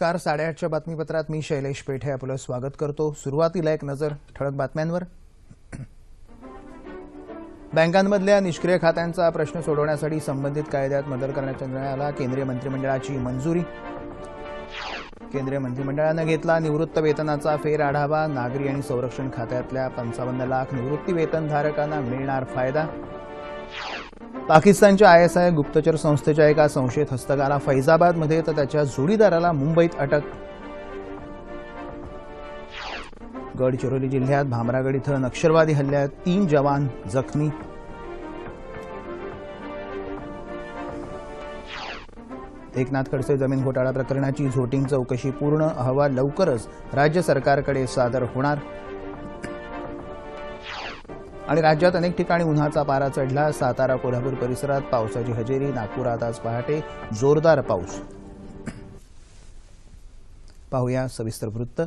नमस्कार. साडेआठच्या बातमीपत्रात मी शैलेश पेठे आपलं स्वागत करतो. सुरुवातीला एक नजर ठळक बातम्यांवर. बँकांमधल्या निष्क्रिय खात्यांचा प्रश्न सोडवण्यासाठी संबंधित कायद्यात बदल करण्याच्या निर्णयाला केंद्रीय मंत्रिमंडळाची मंजुरी. केंद्रीय मंत्रिमंडळानं घेतला निवृत्त वेतनाचा फेर आढावा नागरी आणि संरक्षण खात्यातल्या पंचावन्न लाख निवृत्ती वेतनधारकांना मिळणार फायदा. पाकिस्तानच्या आय एस आय गुप्तचर संस्थेच्या एका संशयित हस्तकाला फैजाबादमध्ये तर त्याच्या जोडीदाराला मुंबईत अटक. गडचिरोली जिल्ह्यात भामरागड इथं नक्षलवादी हल्ल्यात तीन जवान जखमी. एकनाथ खडसे जमीन घोटाळा प्रकरणाची झोटिंग चौकशी पूर्ण अहवाल लवकरच राज्य सरकारकडे सादर होणार. आणि राज्यात अनेक ठिकाणी उन्हाचा पारा चढला. सातारा कोल्हापूर परिसरात पावसाची हजेरी. नागपुरात आज पहाटे जोरदार पाऊस. पाहूया सविस्तर वृत्त.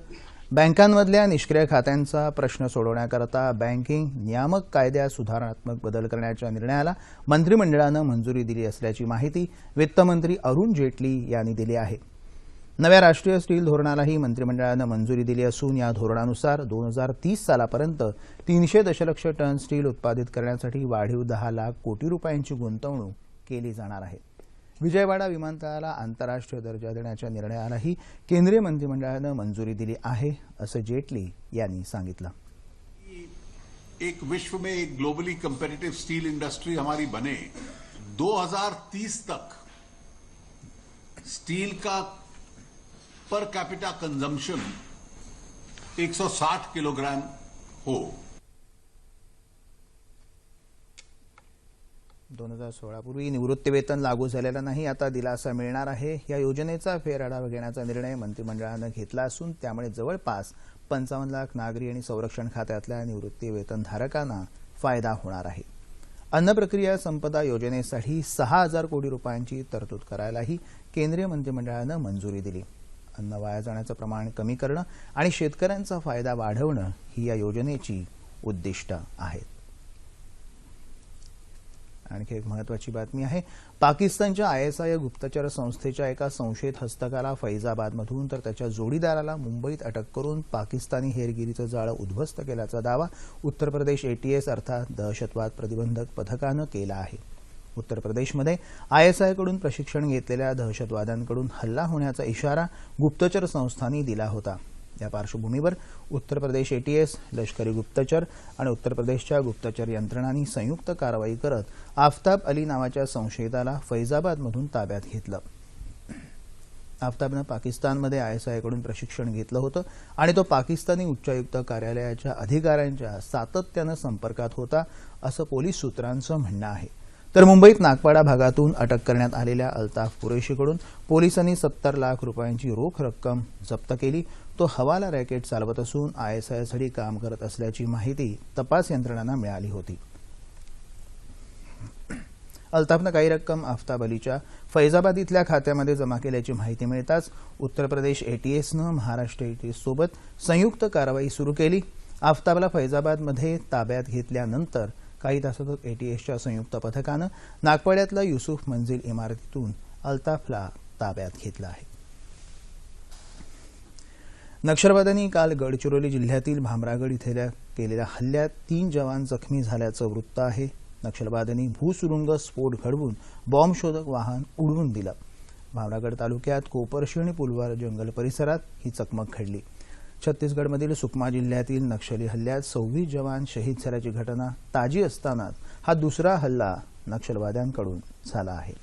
बँकांमधल्या निष्क्रिय खात्यांचा प्रश्न सोडवण्याकरता बँकिंग नियामक कायद्यात सुधारणात्मक बदल करण्याच्या निर्णयाला मंत्रिमंडळानं मंजुरी दिली असल्याची माहिती वित्तमंत्री अरुण जेटली यांनी दिली आहे. नव्या राष्ट्रीय स्टील धोरणालाही मंत्रिमंडळानं मंजुरी दिली असून या धोरणानुसार दोन हजार तीस सालापर्यंत तीनशे दशलक्ष टन स्टील उत्पादित करण्यासाठी वाढीव दहा लाख कोटी रुपयांची गुंतवणूक केली जाणार आहे. विजयवाडा विमानतळाला आंतरराष्ट्रीय दर्जा देण्याच्या निर्णयालाही केंद्रीय मंत्रिमंडळानं मंजुरी दिली आहे असं जेटली यांनी सांगितलं. एक विश्व में एक ग्लोबली कंपेटिटिव स्टील इंडस्ट्री हमारी बने 2030 तक स्टील का पर कैपिटा कंजम्पशन 160 किलोग्राम हो। दोन हजार सोळापूर्वी निवृत्तीवेतन लागू झालेलं नाही आता दिलासा मिळणार आहे. या योजनेचा फेरआढावा घेण्याचा निर्णय मंत्रिमंडळानं घेतला असून त्यामुळे जवळपास पंचावन्न लाख नागरी आणि संरक्षण खात्यातल्या निवृत्तीवेतनधारकांना फायदा होणार आहे. अन्न प्रक्रिया संपदा योजनेसाठी सहा हजार कोटी रुपयांची तरतूद करायलाही केंद्रीय मंत्रिमंडळानं मंजुरी दिली. अन्न वाया जाण्याचं प्रमाण कमी करणं आणि शेतकऱ्यांचा फायदा वाढवणं ही या योजनेची उद्दिष्ट आहेत. आणखी एक महत्वाची बातमी आहे. पाकिस्तानच्या आयएसआय गुप्तचर संस्थेच्या एका संशयित हस्तकाला फैजाबादमधून तर त्याच्या जोडीदाराला मुंबईत अटक करून पाकिस्तानी हेरगिरीचं जाळं उद्ध्वस्त केल्याचा दावा उत्तर प्रदेश एटीएस अर्थात दहशतवाद प्रतिबंधक पथकानं केला आहे. उत्तर प्रदेशमध्ये आयएसआयकडून प्रशिक्षण घेतलेल्या दहशतवाद्यांकडून हल्ला होण्याचा इशारा गुप्तचर संस्थांनी दिला होता. या पार्श्वभूमीवर उत्तर प्रदेश एटीएस लष्करी गुप्तचर आणि उत्तर प्रदेशच्या गुप्तचर यंत्रणांनी संयुक्त कारवाई करत आफताब अली नावाच्या संशयिताला फैजाबादमधून ताब्यात घेतलं. आफताबनं पाकिस्तानमध्ये आयएसआयकडून प्रशिक्षण घेतलं होतं आणि तो पाकिस्तानी उच्चायुक्त कार्यालयाच्या अधिकाऱ्यांच्या सातत्यानं संपर्कात होता असं पोलीस सूत्रांचं म्हणणं आहे. तर मुंबईत नागपाडा भागातून अटक करण्यात आलेल्या अल्ताफ कुरेशीकडून पोलिसांनी सत्तर लाख रुपयांची रोख रक्कम जप्त केली. तो हवाला रॅकेट चालवत असून आयएसआयसाठी काम करत असल्याची माहिती तपास यंत्रणांना मिळाली होती. अल्ताफनं काही रक्कम आफताब अलीच्या फैजाबाद इथल्या खात्यामध्ये जमा केल्याची माहिती मिळताच उत्तर प्रदेश एटीएसनं महाराष्ट्र एटीएस सोबत संयुक्त कारवाई सुरू केली. आफ्ताबला फैजाबादमध्ये ताब्यात घेतल्यानंतर काही तासातच एटीएसच्या संयुक्त पथकानं नागपाड्यातल्या युसुफ मंजिल इमारतीतून अल्ताफला ताब्यात घेतला आहे. नक्षलवाद्यांनी काल गडचिरोली जिल्ह्यातील भामरागड इथल्या केलेल्या हल्ल्यात तीन जवान जखमी झाल्याचं वृत्त आहे. नक्षलवाद्यांनी भूसुरुंग स्फोट घडवून बॉम्बशोधक वाहन उडवून दिलं. भामरागड तालुक्यात कोपरशी आणि पुलवार जंगल परिसरात ही चकमक घडली. छत्तीसगडमधील सुकमा जिल्ह्यातील नक्षली हल्ल्यात सव्वीस जवान शहीद झाल्याची घटना ताजी असतानाच हा दुसरा हल्ला नक्षलवाद्यांकडून झाला आहे.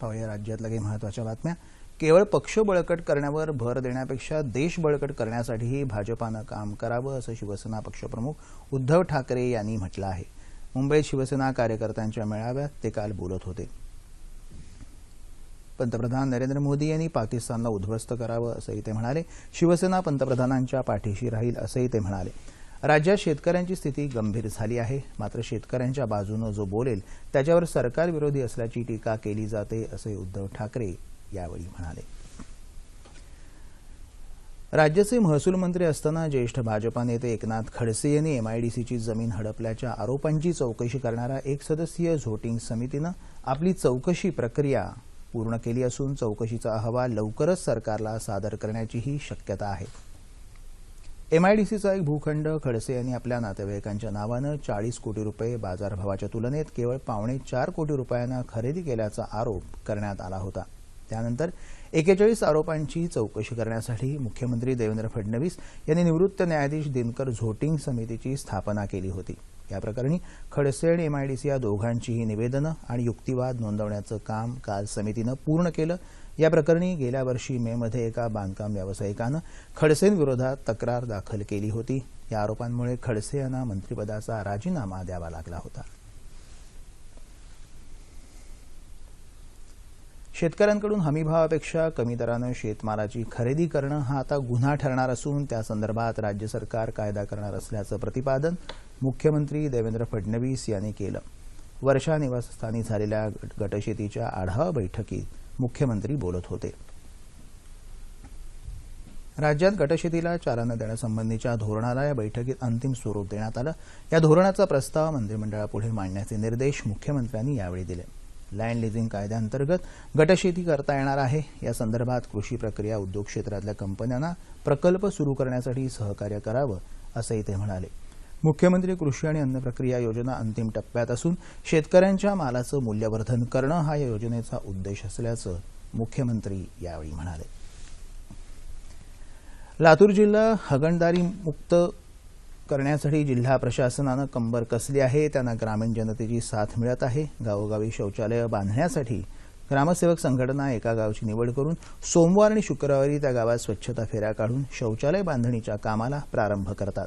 पाहूया राज्यातल्या काही महत्त्वाच्या बातम्या. केवळ पक्ष बळकट करण्यावर भर देण्यापेक्षा देश बळकट करण्यासाठीही भाजपानं काम करावं असं शिवसेना पक्षप्रमुख उद्धव ठाकरे यांनी म्हटलं आहे. मुंबईत शिवसेना कार्यकर्त्यांच्या मेळाव्यात ते काल बोलत होते. पंतप्रधान नरेंद्र मोदी यांनी पाकिस्तानला उद्ध्वस्त करावं असंही ते म्हणाले. शिवसेना पंतप्रधानांच्या पाठीशी राहील असंही ते म्हणाले. राज्यात शेतकऱ्यांची स्थिती गंभीर झाली आहे. मात्र शेतकऱ्यांच्या बाजूनं जो बोलेल त्याच्यावर सरकार विरोधी असल्याची टीका केली जाते असे उद्धव ठाकरे यावेळी म्हणाले. राज्याचे महसूल मंत्री असताना ज्येष्ठ भाजपा नेते एकनाथ खडसे यांनी एमआयडीसीची जमीन हडपल्याच्या आरोपांची चौकशी करणाऱ्या एक सदस्यीय झोटिंग समितीनं आपली चौकशी प्रक्रिया पूर्ण केली असून चौकशीचा अहवाल लवकरच सरकारला सादर करण्याचीही शक्यता आहे. एमआयडीसीचा एक भूखंड खडसे यांनी आपल्या नातेवाईकांच्या नावानं चाळीस कोटी रुपये बाजारभावाच्या तुलनेत केवळ पावणे चार कोटी रुपयांना खरेदी केल्याचा आरोप करण्यात आला होता. त्यानंतर एकेचाळीस आरोपांची चौकशी करण्यासाठी मुख्यमंत्री देवेंद्र फडणवीस यांनी निवृत्त न्यायाधीश दिनकर झोटिंग समितीची स्थापना केली होती. या प्रकरणी खडसे आणि एमआयडीसी या दोघांचीही निवेदनं आणि युक्तिवाद नोंदवण्याचं काम काल समितीनं पूर्ण केलं. या प्रकरणी गेल्या वर्षी मेमध्ये एका बांधकाम व्यावसायिकानं खडसेंविरोधात तक्रार दाखल केली होती. या आरोपांमुळे खडसे यांना मंत्रिपदाचा राजीनामा द्यावा लागला होता. शेतकऱ्यांकडून हमीभावापेक्षा कमी दरानं शेतमालाची खरेदी करणं हा आता गुन्हा ठरणार असून त्यासंदर्भात राज्य सरकार कायदा करणार असल्याचं प्रतिपादन मुख्यमंत्री देवेंद्र फडणवीस यांनी केलं. वर्षा निवासस्थानी झालेल्या गट- गटशेतीच्या आढावा बैठकीत मुख्यमंत्री बोलत होते. राज्यात गटशेतीला चालना देण्यासंबंधीच्या धोरणाला या बैठकीत अंतिम स्वरूप देण्यात आलं. या धोरणाचा प्रस्ताव मंत्रिमंडळापुढे मांडण्याचे निर्देश मुख्यमंत्र्यांनी यावेळी दिले. लँड लिझिंग कायद्याअंतर्गत गटशेती करता येणार आहे. या संदर्भात कृषी प्रक्रिया उद्योग क्षेत्रातल्या कंपन्यांना प्रकल्प सुरू करण्यासाठी सहकार्य करावं असंही ते म्हणाले. मुख्यमंत्री कृषी आणि अन्न प्रक्रिया योजना अंतिम टप्प्यात असून शेतकऱ्यांच्या मालाचं मूल्यवर्धन करणं हा या योजनेचा उद्देश असल्याचं मुख्यमंत्री यावेळी म्हणाले. लातूर जिल्हा हगणदारी मुक्त करण्यासाठी जिल्हा प्रशासनानं कंबर कसली आहे त्यांना ग्रामीण जनतेची साथ मिळत आहे. गावोगावी शौचालयं बांधण्यासाठी ग्रामसेवक संघटना एका गावची निवड करून सोमवार आणि शुक्रवारी त्या गावात स्वच्छता फेऱ्या काढून शौचालय बांधणीच्या कामाला प्रारंभ करतात.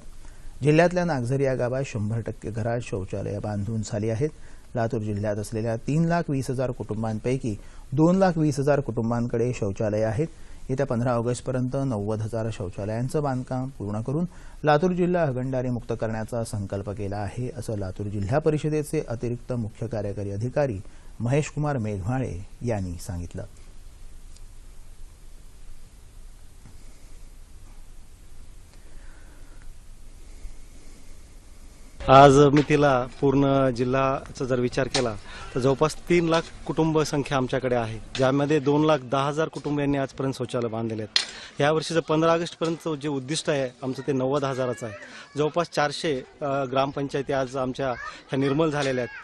जिल्ह्यातल्या नागझरी या गावात शंभर टक्के घरात शौचालयं बांधून झाली आहेत. लातूर जिल्ह्यात असलेल्या तीन लाख वीस हजार कुटुंबांपैकी दोन लाख वीस हजार कुटुंबांकडे शौचालय आहेत. येत्या पंधरा ऑगस्टपर्यंत नव्वद हजार शौचालयांचं बांधकाम पूर्ण करून लातूर जिल्हा हगणदारी मुक्त करण्याचा संकल्प केला आहे असं लातूर जिल्हा परिषदेचे अतिरिक्त मुख्य कार्यकारी अधिकारी महेशकुमार मेघवाळे यांनी सांगितलं. आज मी तिला पूर्ण जिल्हाचा जर विचार केला तर जवळपास तीन लाख कुटुंब संख्या आमच्याकडे आहे ज्यामध्ये दोन लाख दहा हजार कुटुंबियांनी आजपर्यंत शौचालय बांधलेले आहेत. यावर्षीचं पंधरा ऑगस्टपर्यंत जे उद्दिष्ट आहे आमचं ते नव्वद हजाराचं आहे. जवळपास चारशे ग्रामपंचायती आज आमच्या ह्या निर्मल झालेल्या आहेत.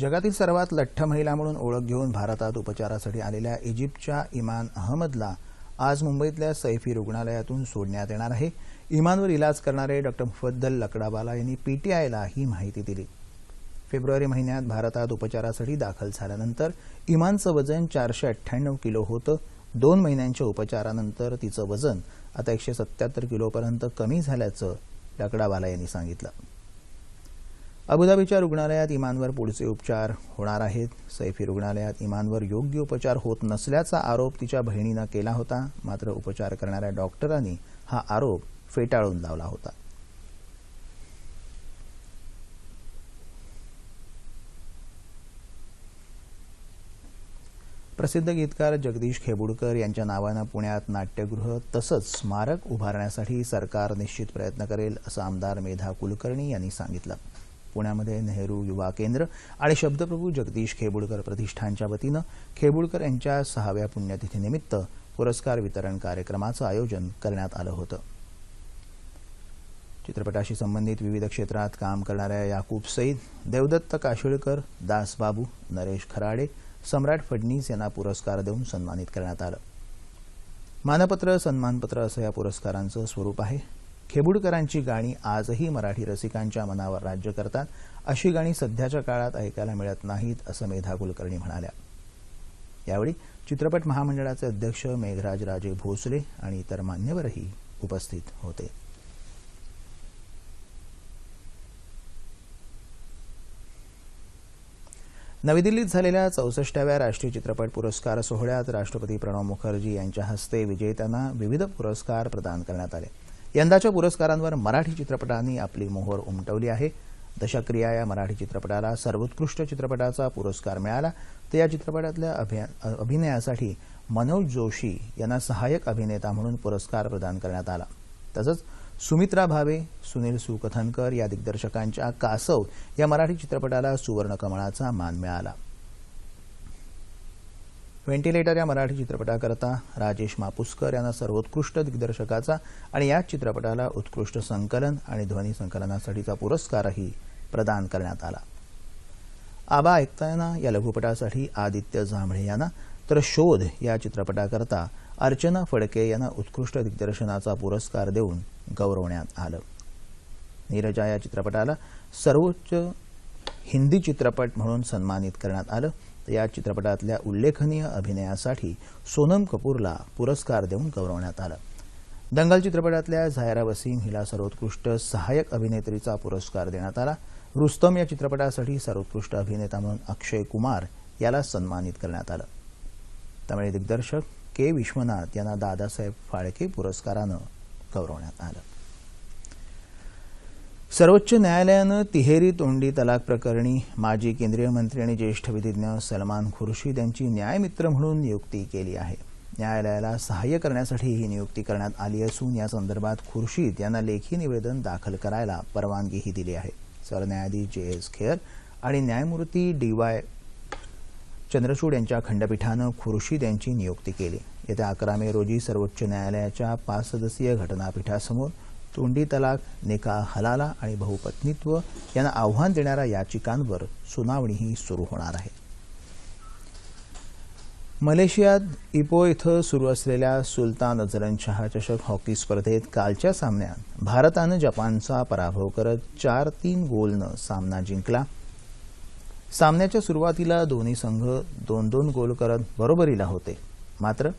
जगातील सर्वात लठ्ठ महिला म्हणून ओळख घेऊन भारतात उपचारासाठी आलेल्या इजिप्तच्या इमान अहमदला आज मुंबईतल्या सैफी रुग्णालयातून सोडण्यात येणार आहे. इमानवर इलाज करणारे डॉक्टर मुफद्दल लकडाबाला यांनी पीटीआयला ही माहिती दिली. फेब्रुवारी महिन्यात भारतात उपचारासाठी दाखल झाल्यानंतर इमानचं वजन चारशे अठ्ठ्याण्णव किलो होतं. दोन महिन्यांच्या उपचारानंतर तिचं वजन आता एकशे सत्याहत्तर किलोपर्यंत कमी झाल्याचं लकडावाला यांनी सांगितलं. अबुधाबीच्या रुग्णालयात इमानवर पुढचे उपचार होणार आहेत. सैफी रुग्णालयात इमानवर योग्य उपचार होत नसल्याचा आरोप तिच्या बहिणीनं केला होता. मात्र उपचार करणाऱ्या डॉक्टरांनी हा आरोप फेटाळून लावला होता. प्रसिद्ध गीतकार जगदीश खेबुडकर यांच्या नावानं पुण्यात नाट्यगृह तसंच स्मारक उभारण्यासाठी सरकार निश्चित प्रयत्न करेल असं आमदार मेधा कुलकर्णी यांनी सांगितलं. पुण्यामध्ये नेहरू युवा केंद्र आणि शब्दप्रभू जगदीश खेबुडकर प्रतिष्ठानच्या वतीनं खेबुडकर यांच्या सहाव्या पुण्यतिथीनिमित्त पुरस्कार वितरण कार्यक्रमाचं आयोजन करण्यात आलं होतं. चित्रपटाशी संबंधित विविध क्षेत्रात काम करणाऱ्या याकूब सईद देवदत्त काशिळकर दासबाबू नरेश खराडे सम्राट फडणीस यांना पुरस्कार देऊन सन्मानित करण्यात आलं. मानपत्र सन्मानपत्र असं या पुरस्कारांचं स्वरूप आहे. खेबुडकरांची गाणी आजही मराठी रसिकांच्या मनावर राज्य करतात. अशी गाणी सध्याच्या काळात ऐकायला मिळत नाहीत असं मेधा कुलकर्णी म्हणाल्या. यावेळी चित्रपट महामंडळाचे अध्यक्ष मेघराज राजे भोसले आणि इतर मान्यवरही उपस्थित होते. नवी दिल्लीत झालेल्या चौसष्टाव्या राष्ट्रीय चित्रपट पुरस्कार सोहळ्यात राष्ट्रपती प्रणव मुखर्जी यांच्या हस्ते विजेत्यांना विविध पुरस्कार प्रदान करण्यात आले. यंदाच्या पुरस्कारांवर मराठी चित्रपटांनी आपली मोहर उमटवली आहे. दशक्रिया या मराठी चित्रपटाला सर्वोत्कृष्ट चित्रपटाचा पुरस्कार मिळाला. तर या चित्रपटातल्या अभिनयासाठी मनोज जोशी यांना सहाय्यक अभिनेता म्हणून पुरस्कार प्रदान करण्यात आला. तसंच सुमित्रा भावे सुनील सुकथनकर या दिग्दर्शकांच्या कासव या मराठी चित्रपटाला सुवर्णकमळाचा मान मिळाला. व्हेंटिलेटर या मराठी चित्रपटाकरता राजेश मापुसकर यांना सर्वोत्कृष्ट दिग्दर्शकाचा आणि याच चित्रपटाला उत्कृष्ट संकलन आणि ध्वनी संकलनासाठीचा पुरस्कारही प्रदान करण्यात आला. आबा ऐकताना या लघुपटासाठी आदित्य जांभळे यांना तर शोध या चित्रपटाकरता अर्चना फडके यांना उत्कृष्ट दिग्दर्शनाचा पुरस्कार देऊन गौरवण्यात आलं. नीरजा या चित्रपटाला सर्वोच्च हिंदी चित्रपट म्हणून सन्मानित करण्यात आलं. तर या चित्रपटातल्या उल्लेखनीय अभिनयासाठी सोनम कपूरला पुरस्कार देऊन गौरवण्यात आलं. दंगल चित्रपटातल्या झायरा वसीम हिला सर्वोत्कृष्ट सहाय्यक अभिनेत्रीचा पुरस्कार देण्यात आला. रुस्तम या चित्रपटासाठी सर्वोत्कृष्ट अभिनेता म्हणून अक्षय कुमार याला सन्मानित करण्यात आलं. तमिळ दिग्दर्शक के विश्वनाथ यांना दादासाहेब फाळके पुरस्कारानं गौरवण्यात आलं. सर्वोच्च न्यायालयानं तिहेरी तोंडी तलाक प्रकरणी माजी केंद्रीय मंत्री आणि ज्येष्ठ विधिज्ञ सलमान खुर्शीद यांची न्यायमित्र म्हणून नियुक्ती केली आहे. न्यायालयाला सहाय्य करण्यासाठी ही नियुक्ती करण्यात आली असून या संदर्भात खुर्शीद यांना लेखी निवेदन दाखल करायला परवानगीही दिली आहे. सरन्यायाधीश जे एस खेर आणि न्यायमूर्ती डी वाय चंद्रचूड यांच्या खंडपीठानं खुर्शीद यांची नियुक्ती केली. येत्या अकरा मे रोजी सर्वोच्च न्यायालयाच्या पाच सदस्यीय घटनापीठासमोर तोंडी तलाक निकाह हलाला आणि बहुपत्नीत्व यांना आव्हान देणाऱ्या याचिकांवर सुनावणीही सुरू होणार आहे. मलेशियात इपो इथं सुरू असलेल्या सुलतान अझलन चषक हॉकी स्पर्धेत कालच्या सामन्यात भारतानं जपानचा पराभव करत चार तीन गोलनं सामना जिंकला. सामन्याच्या सुरुवातीला दोन्ही संघ दोन दोन गोल करत बरोबरीला होते. मात्र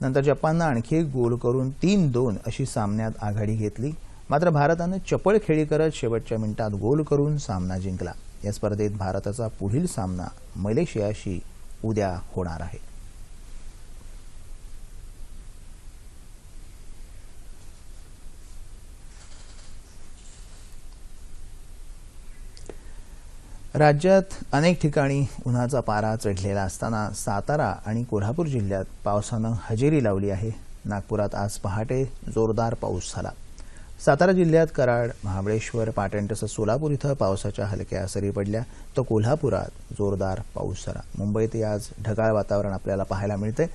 नंतर जपाननं आणखी एक गोल करून तीन दोन अशी सामन्यात आघाडी घेतली. मात्र भारतानं चपळ खेळी करत शेवटच्या मिनिटात गोल करून सामना जिंकला. या स्पर्धेत भारताचा पुढील सामना मलेशियाशी उद्या होणार आहे. राज्यात अनेक ठिकाणी उन्हाचा पारा चढलेला असताना सातारा आणि कोल्हापूर जिल्ह्यात पावसानं हजेरी लावली आहे. नागपुरात आज पहाटे जोरदार पाऊस झाला. सातारा जिल्ह्यात कराड महाबळेश्वर पाटण तसंच सोलापूर इथं पावसाच्या हलक्या सरी पडल्या. तर कोल्हापुरात जोरदार पाऊस झाला. मुंबईतही आज ढगाळ वातावरण आपल्याला पाहायला मिळते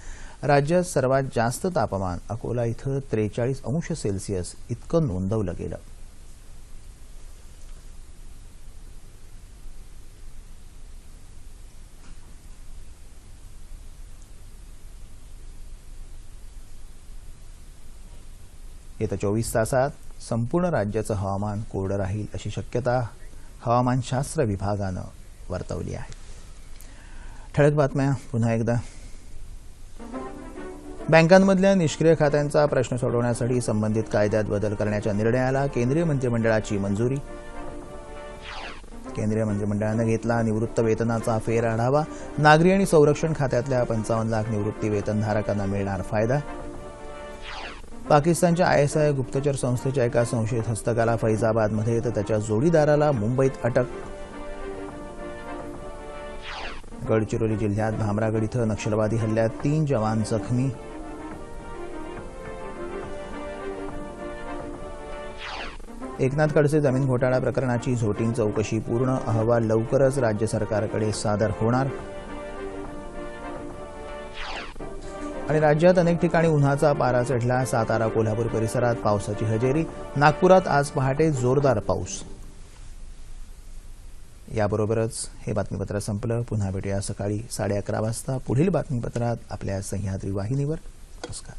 राज्यात सर्वात जास्त तापमान अकोला इथं त्रेचाळीस अंश सेल्सिअस इतकं नोंदवलं गेलं. येत्या चोवीस तासात संपूर्ण राज्याचं हवामान कोरडं राहील अशी शक्यता हवामानशास्त्र विभागानं वर्तवली आहे. ठळक बातम्या पुन्हा एकदा. बँकांमधल्या निष्क्रिय खात्यांचा प्रश्न सोडवण्यासाठी संबंधित कायद्यात बदल करण्याच्या निर्णयाला केंद्रीय मंत्रिमंडळाची मंजुरी. केंद्रीय मंत्रिमंडळानं घेतला निवृत्त वेतनाचा फेर आढावा नागरी आणि संरक्षण खात्यातल्या पंचावन्न लाख निवृत्ती वेतनधारकांना मिळणार फायदा. पाकिस्तानच्या आयएसआय गुप्तचर संस्थेच्या एका संशयित हस्तकाला फैजाबादमध्ये तर त्याच्या जोडीदाराला मुंबईत अटक. गडचिरोली जिल्ह्यात भामरागड इथं नक्षलवादी हल्ल्यात तीन जवान जखमी. एकनाथ खडसे जमीन घोटाळा प्रकरणाची झोटिंग चौकशी पूर्ण अहवाल लवकरच राज्य सरकारकडे सादर होणार. आणि राज्यात अनेक ठिकाणी उन्हाचा पारा चढला. सातारा कोल्हापूर परिसरात पावसाची हजेरी. नागपुरात आज पहाटे जोरदार पाऊस. याबरोबरच हे बातमीपत्र संपलं. पुन्हा भेटूया सकाळी साडे अकरा वाजता. पुढील बातमीपत्रात आपल्या सह्याद्री वाहिनीवर. नमस्कार.